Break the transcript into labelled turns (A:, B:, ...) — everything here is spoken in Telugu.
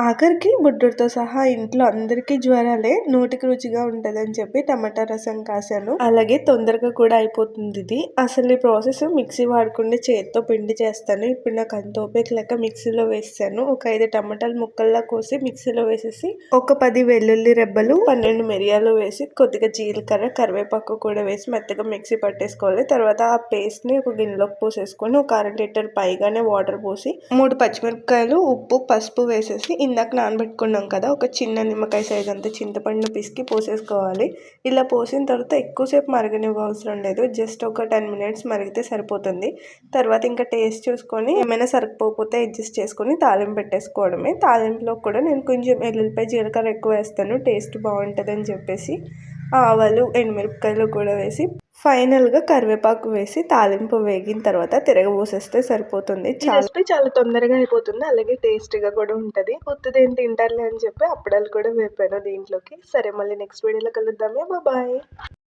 A: ఆఖరికి బుడ్డోడితో సహా ఇంట్లో అందరికీ జ్వరాలే నోటికి రుచిగా ఉంటుందని చెప్పి టమాటా రసం కాసాను అలాగే తొందరగా కూడా అయిపోతుంది ఇది. అసలు ఈ ప్రాసెస్ మిక్సీ వాడకుండా చేతితో పిండి చేస్తాను. ఇప్పుడు నాకు అంత ఓపిక లెక్క మిక్సీలో వేసాను. ఒక ఐదు టమాటాలు ముక్కల్లా కోసి మిక్సీలో వేసేసి ఒక పది వెల్లుల్లి రెబ్బలు పన్నెండు మిరియాలు వేసి కొద్దిగా జీలకర్ర కరివేపాకు కూడా వేసి మెత్తగా మిక్సీ పట్టేసుకోవాలి. తర్వాత ఆ పేస్ట్ని ఒక గిన్నెలోకి పోసేసుకొని ఒక అర లీటర్ పైగానే వాటర్ పోసి మూడు పచ్చిమిరపకాయలు ఉప్పు పసుపు వేసేసి ఇందాక నానబెట్టుకున్నాం కదా ఒక చిన్న నిమ్మకాయ సైజ్ అంతా చింతపండు పిసికి పోసేసుకోవాలి. ఇలా పోసిన తర్వాత ఎక్కువసేపు మరగనివ్వవసరం లేదు. జస్ట్ ఒక టెన్ మినిట్స్ మరిగితే సరిపోతుంది. తర్వాత ఇంకా టేస్ట్ చూసుకొని ఏమైనా సరిపోతే అడ్జస్ట్ చేసుకొని తాలింపు పెట్టేసుకోవడమే. తాలింపులో కూడా నేను కొంచెం ఎల్లుల్లిపాయ జీలకర్ర ఎక్కువ వేస్తాను. టేస్ట్ బాగుంటుందని చెప్పేసి ఆవాలు ఎండుమిరపకాయలు కూడా వేసి ఫైనల్గా కరివేపాకు వేసి తాలింపు వేగిన తర్వాత తిరగబోసేస్తే సరిపోతుంది. చాలా చాలా తొందరగా అయిపోతుంది. అలాగే టేస్టీగా కూడా ఉంటుంది. కొత్తది తింటారులే అని చెప్పి అప్పడాలు కూడా వేపాను దీంట్లోకి. సరే మళ్ళీ నెక్స్ట్ వీడియోలో కలుద్దామే బాయ్.